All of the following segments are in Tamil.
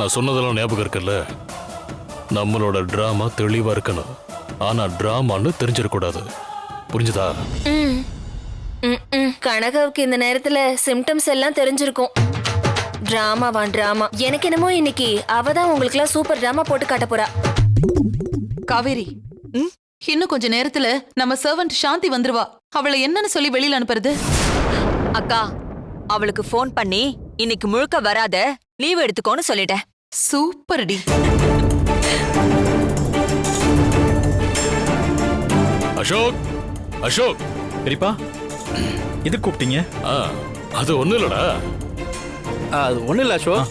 நான் சொன்னதெல்லாம் ஞாபகம் இருக்குல்ல? நம்மளோட டிராமா தெளிவா இருக்கணும். ஆனா டிராமான்னு தெரிஞ்சிடக்கூடாது. புரிஞ்சுதா? ம். ம், ம். கனகாவுக்கு இந்த நேரத்துல சிம்டம்ஸ் எல்லாம் தெரிஞ்சிருக்கும். டிராமாவா டிராமா எனக்கு என்னமோ இன்னைக்கு அவ தான் உங்களுக்குலாம் சூப்பர் டிராமா போட்டு காட்ட போறா. காவேரி ம், இன்னும் கொஞ்ச நேரத்துல நம்ம சர்வன்ட் சாந்தி வந்துருவா. அவளை என்னன்னு சொல்லி வெளியில அனுப்புறது? அக்கா அவளுக்கு ஃபோன் பண்ணி இன்னைக்கு முழுக்க வராத லீவ் எடுத்துக்கோன்னு சொல்லிட்டேன். சூப்பர் டி அசோக் அசோக். பெரியப்பா இது கூப்பிட்டீங்க? ஆ அது ஒண்ணு இல்லடா. அது ஒன்றும் இல்லை அசோக்.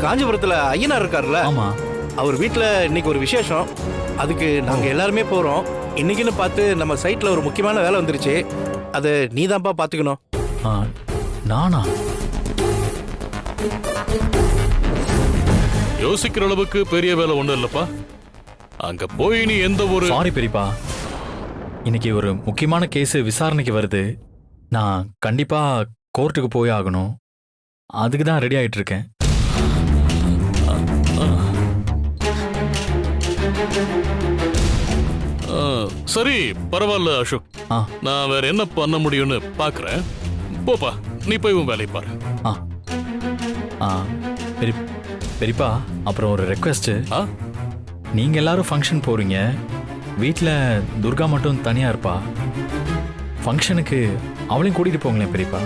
காஞ்சிபுரத்தில் ஐயனார் இருக்கார்ல ஆமா. அவர் வீட்டில் இன்னைக்கு ஒரு விசேஷம். அதுக்கு நாங்கள் எல்லாருமே போகிறோம் இன்னைக்குன்னு பார்த்து நம்ம சைட்டில் ஒரு முக்கியமான வேலை வந்துருச்சு. அதை நீ தான்ப்பா பார்த்துக்கணும் ஆ, நானா? யோசிக்கிற அளவுக்கு பெரிய வேலை ஒண்ணும் இல்லப்பா. அங்க போய் நீ எந்த ஒரு சாரி பெரியப்பா. இன்னைக்கு ஒரு முக்கியமான கேஸ் விசாரணைக்கு வருது. நான் கண்டிப்பா கோர்ட்டுக்கு போய் ஆகணும். அதுக்கு தான் ரெடி ஆயிட்டு இருக்கேன். ஆ, சரி பரவாயில்ல அசோக். ஆ. நான் வேற என்ன பண்ண முடியும்னு பாக்குறேன். போப்பா நீ போய் உன் வேலையை பாரு. ஆ. ஆ பெரி பெரியப்பா அப்புறம் ஒரு ரெக்வெஸ்ட்டு ஆ? நீங்க எல்லாரும் ஃபங்க்ஷன் போறீங்க. வீட்டில் துர்கா மட்டும் தனியா இருப்பா. ஃபங்க்ஷனுக்கு அவளையும் கூட்டிட்டு போங்களேன் பெரியப்பா.